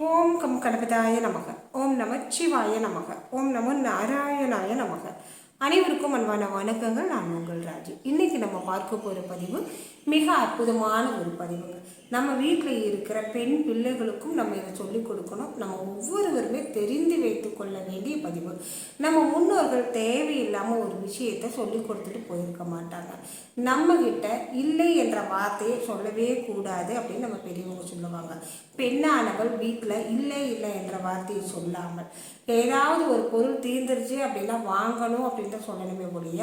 ஓம் come கணபதாய நமக. ஓம் நமச்சிவாய நமக. ஓம் நமோ நாராயணாய நமக. அனைவருக்கும் அன்பான வணக்கங்கள். நான் உங்கள் ராஜு. இன்னைக்கு நம்ம பார்க்க போகிற பதிவு மிக அற்புதமான ஒரு பதிவுங்க நம்ம வீட்டில் இருக்கிற பெண் பிள்ளைகளுக்கும் நம்ம இதை சொல்லிக் கொடுக்கணும். நம்ம ஒவ்வொருவருமே தெரிந்து வைத்து கொள்ள வேண்டிய பதிவு. நம்ம முன்னோர்கள் தேவையில்லாமல் ஒரு விஷயத்தை சொல்லி கொடுத்துட்டு போயிருக்க மாட்டாங்க. நம்மக்கிட்ட இல்லை என்ற வார்த்தையை சொல்லவே கூடாது அப்படின்னு நம்ம பெரியவங்க சொல்லுவாங்க. பெண்ணானவள் வீட்டில் இல்லை இல்லை என்ற வார்த்தையை சொல்லாமல். ஏதாவது ஒரு பொருள் தீர்ந்துருச்சு அப்படின்னா வாங்கணும் அப்படின்னு தான் சொல்லணுமே ஒழிய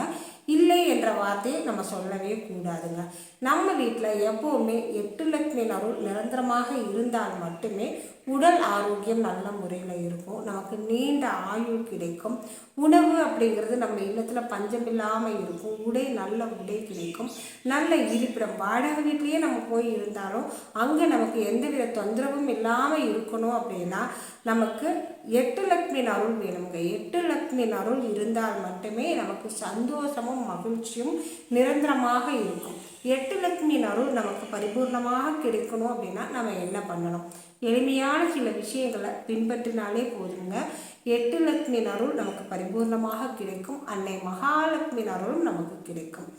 இல்லை என்ற வார்த்தையை நம்ம சொல்லவே கூடாதுங்க. நம்ம நம்ம வீட்டில் எப்போவுமே எட்டு லட்சுமி அருள் நிரந்தரமாக இருந்தால் மட்டுமே உடல் ஆரோக்கியம் நல்ல முறையில் இருக்கும். நமக்கு நீண்ட ஆயுள் கிடைக்கும். உணவு அப்படிங்கிறது நம்ம இல்லத்தில் பஞ்சம் இல்லாமல் இருக்கும். உடை நல்ல உடை கிடைக்கும். நல்ல இருப்பிடம். வாடகை வீட்லேயே நம்ம போய் இருந்தாலும் அங்கே நமக்கு எந்தவித தொந்தரவும் இல்லாமல் இருக்கணும் அப்படின்னா நமக்கு எட்டு லட்சுமி அருள் வேணுங்க. எட்டு லட்சுமி அருள் இருந்தால் மட்டுமே நமக்கு சந்தோஷமும் மகிழ்ச்சியும் நிரந்தரமாக இருக்கும். எட்டு லட்சுமி அருள் நமக்கு பரிபூர்ணமாக கிடைக்கணும் அப்படின்னா நம்ம என்ன பண்ணணும்? எளிமையான சில விஷயங்களை பின்பற்றினாலே போதுங்க. எட்டு லட்சுமி அருள் நமக்கு பரிபூர்ணமாக கிடைக்கும். அன்னை மகாலட்சுமி அருளும் நமக்கு கிடைக்கும்.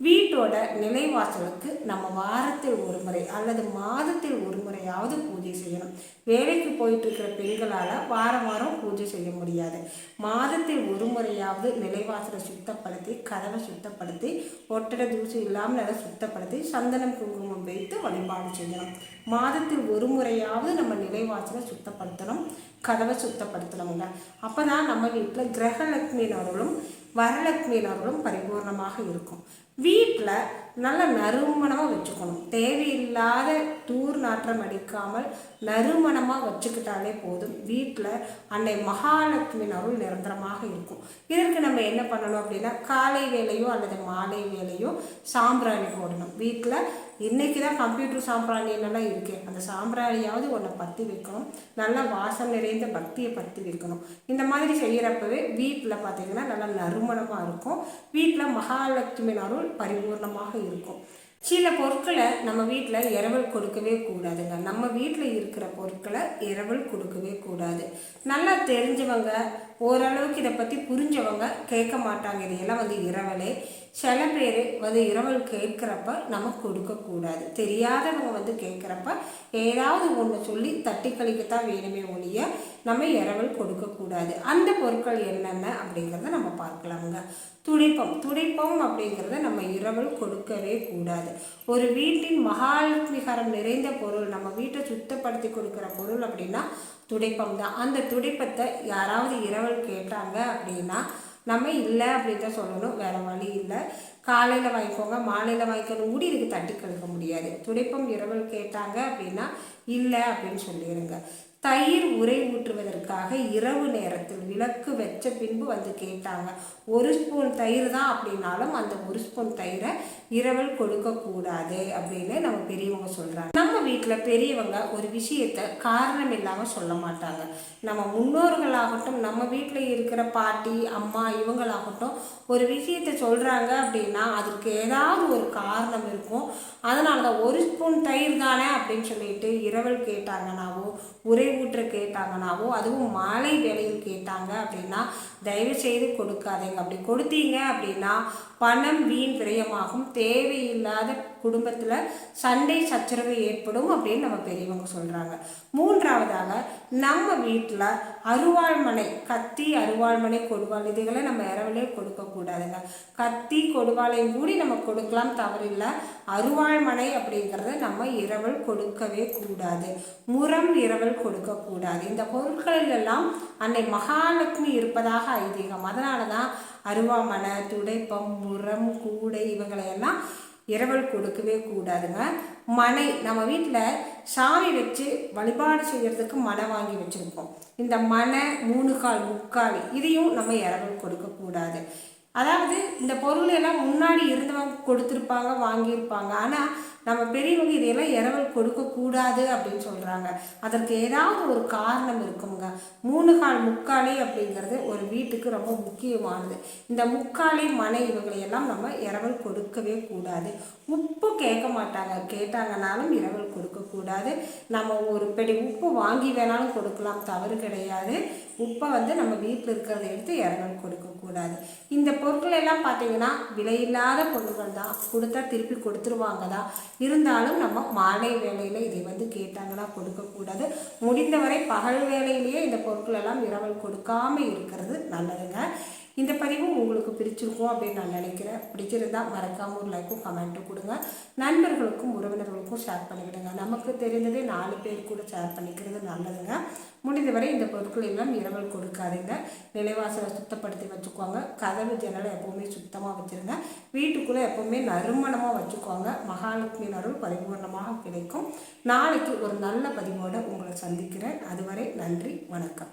வீட்டோட நிலைவாசலுக்கு நம்ம வாரத்தில் ஒரு முறை அல்லது மாதத்தில் ஒரு முறையாவது பூஜை செய்யணும். வேலைக்கு போயிட்டு இருக்கிற பெண்களால் வாரம் வாரம் பூஜை செய்ய முடியாது. மாதத்தில் ஒரு முறையாவது நிலைவாசலை சுத்தப்படுத்தி கதவை சுத்தப்படுத்தி ஒட்டடை தூசி இல்லாமல் அதை சுத்தப்படுத்தி சந்தனம் குங்குமம் வைத்து வழிபாடு செய்யணும். மாதத்தில் ஒரு முறையாவது நம்ம நிலைவாசலை சுத்தப்படுத்தணும் கதவை சுத்தப்படுத்தணுங்க. அப்போ தான் நம்ம வீட்டில் கிரகலட்சுமியின் வரலட்சுமி வரலட்சுமியின் பரிபூர்ணமாக இருக்கும். வீட்டில் நல்ல நறுமணமாக வச்சுக்கணும். தேவையில்லாத தூர் நாற்றம் அடிக்காமல் நறுமணமாக வச்சுக்கிட்டாலே போதும். வீட்டில் அன்னை மகாலட்சுமியின் அருள் நிரந்தரமாக இருக்கும். இதற்கு நம்ம என்ன பண்ணணும் அப்படின்னா காலை வேலையோ அல்லது மாலை வேலையோ சாம்பிராணி போடணும். வீட்டில் இன்றைக்கி தான் கம்ப்யூட்டர் சாம்பிராணி என்னெல்லாம் இருக்குது அந்த சாம்பிராணியாவது ஒன்றை பற்றி வைக்கணும். நல்ல வாசம் நிறைந்த பக்தியை பற்றி வைக்கணும். இந்த மாதிரி செய்கிறப்பவே வீட்டில் பார்த்தீங்கன்னா நல்லா நறுமணமாக இருக்கும். வீட்டில் மகாலட்சுமி அருள் பரிபூர்ணமாக இருக்கும். சில பொருட்களை நம்ம வீட்டில் இரவல் கொடுக்கவே கூடாதுங்க. நம்ம வீட்டில் இருக்கிற பொருட்களை இரவல் கொடுக்கவே கூடாது. நல்லா தெரிஞ்சவங்க ஓரளவுக்கு இதை பற்றி புரிஞ்சவங்க கேட்க மாட்டாங்க. இதையெல்லாம் வந்து இரவலே. சில பேர் வந்து இரவல் கேட்குறப்ப நம்ம கொடுக்கக்கூடாது. தெரியாதவங்க வந்து கேட்குறப்ப ஏதாவது ஒன்று சொல்லி தட்டி கழிக்கத்தான் வேணுமே ஒழிய நம்ம இரவல் கொடுக்கக்கூடாது. அந்த பொருட்கள் என்னென்ன அப்படிங்கிறத நம்ம பார்க்கலாமுங்க. துடைப்பம். துடைப்பம் அப்படிங்கிறத நம்ம இரவல் கொடுக்கவே கூடாது. ஒரு வீட்டின் மகாலட்சுமிகரம் நிறைந்த பொருள் நம்ம வீட்டை சுத்தப்படுத்தி கொடுக்குற பொருள் அப்படின்னா துடைப்பம் தான் அந்த துடைப்பத்தை யாராவது இரவல் கேட்டாங்க அப்படின்னா நம்ம இல்லை அப்படின்னு தான் சொல்லணும். வேறு வழி இல்லை. காலையில் வாங்கிக்கோங்க மாலையில் வாங்கிக்கணும் கூட இதுக்கு தட்டி கழுக்க முடியாது. துடைப்பம் இரவல் கேட்டாங்க அப்படின்னா இல்லை அப்படின்னு சொல்லிடுங்க தயிர் உரை ஊற்றுவதற்காக இரவு நேரத்தில் விளக்கு வச்ச பின்பு வந்து கேட்டாங்க ஒரு ஸ்பூன் தயிர் தான் அப்படின்னாலும் அந்த ஒரு ஸ்பூன் தயிரை இரவல் கொடுக்கக்கூடாது அப்படின்னு நம்ம பெரியவங்க சொல்கிறாங்க நம்ம வீட்டில் பெரியவங்க ஒரு விஷயத்தை காரணம் இல்லாமல் சொல்ல மாட்டாங்க. நம்ம முன்னோர்களாகட்டும் நம்ம வீட்டில் இருக்கிற பாட்டி அம்மா இவங்களாகட்டும் ஒரு விஷயத்தை சொல்கிறாங்க அப்படின்னா அதுக்கு ஏதாவது ஒரு காரணம் இருக்கும். அதனால தான் ஒரு ஸ்பூன் தயிர் தானே அப்படின்னு சொல்லிட்டு இரவல் கேட்டாங்கன்னாவோ உரை ஊற்ற கேட்டாங்கனாவோ அதுவும் மாலை வேலையில் கேட்டாங்க அப்படின்னா தயவு செய்து கொடுக்காதீங்க. அப்படி கொடுத்தீங்க அப்படின்னா பணம் வீண் விரயமாகும். தேவையில்லாத குடும்பத்தில் சண்டை சச்சரவு ஏற்படும் அப்படின்னு நம்ம பெரியவங்க சொல்கிறாங்க மூன்றாவதாக நம்ம வீட்டில் அருவாள்மனை கத்தி அருவாள்மனை கொடுவாள் இதுகளை நம்ம இரவிலே கொடுக்கக்கூடாதுங்க. கத்தி கொடுவாளையும் கூடி நம்ம கொடுக்கலாம் தவறில்லை. அருவாள்மனை அப்படிங்கிறத நம்ம இரவல் கொடுக்கவே கூடாது. முரம் இரவல் கொடுக்கக்கூடாது. இந்த பொருட்களில் எல்லாம் அன்னை மகாலட்சுமி இருப்பதாக ஐதீகம். அதனால தான் அருவாமனை துடைப்பம் முரம் கூடை இவங்களையெல்லாம் இரவல் கொடுக்கவே கூடாதுங்க. மனை நம்ம வீட்டில் சாமி வச்சு வழிபாடு செய்கிறதுக்கு மனை வாங்கி வச்சுருப்போம் இந்த மனை மூணு கால் முக்கால் இதையும் நம்ம இரவல் கொடுக்கக்கூடாது அதாவது இந்த பொருள் எல்லாம் முன்னாடி இருந்தவங்க கொடுத்துருப்பாங்க வாங்கியிருப்பாங்க. ஆனால் நம்ம பெரியவங்க இதையெல்லாம் இரவல் கொடுக்கக்கூடாது அப்படின்னு சொல்கிறாங்க அதற்கு ஏதாவது ஒரு காரணம் இருக்குங்க. மூணு கால் முக்காலி அப்படிங்கிறது ஒரு வீட்டுக்கு ரொம்ப முக்கியமானது. இந்த முக்காலி மனை இவங்களையெல்லாம் நம்ம இரவல் கொடுக்கவே கூடாது. உப்பு கேட்க மாட்டாங்க. கேட்டாங்கனாலும் இரவல் கொடுக்கக்கூடாது. நம்ம ஒரு பெடி உப்பு வாங்கி வேணாலும் கொடுக்கலாம். தவறு கிடையாது. உப்பை வந்து நம்ம வீட்டில் இருக்கிறத எடுத்து இரவல் கொடுக்கக்கூடாது இந்த பொருட்கள் எல்லாம் பார்த்தீங்கன்னா விலையில்லாத பொருட்கள் தான். கொடுத்தா திருப்பி கொடுத்துருவாங்க தான் இருந்தாலும் நம்ம மாலை வேலையில் இதை வந்து கேட்டாங்கன்னா கொடுக்கக்கூடாது. முடிந்தவரை பகல் வேலையிலேயே இந்த பொருட்கள் எல்லாம் இரவல் கொடுக்காம இருக்கிறது நல்லதுங்க. இந்த பதிவும் உங்களுக்கு பிடிச்சிருக்கும் அப்படின்னு நான் நினைக்கிறேன். பிடிச்சிருந்தா மறக்காம ஒரு லைக்கும் கமெண்ட்டும் கொடுங்க. நண்பர்களுக்கும் உறவினர்களுக்கும் ஷேர் பண்ணிவிடுங்க நமக்கு தெரிந்ததே நாலு பேர் கூட ஷேர் பண்ணிக்கிறது நல்லதுங்க. முடிந்தவரை இந்த பொருட்கள் எல்லாம் இரவல் கொடுக்காதீங்க. நிலைவாசலை சுத்தப்படுத்தி வச்சுக்கோங்க. கதவு ஜன்னலை எப்போவுமே சுத்தமாக வச்சுருங்க. வீட்டுக்குள்ளே எப்போவுமே நறுமணமாக வச்சுக்கோங்க. மகாலட்சுமி அருள் பரிபூர்ணமாக கிடைக்கும். நாளைக்கு ஒரு நல்ல பதிவோடு உங்களை சந்திக்கிறேன். அதுவரை நன்றி வணக்கம்.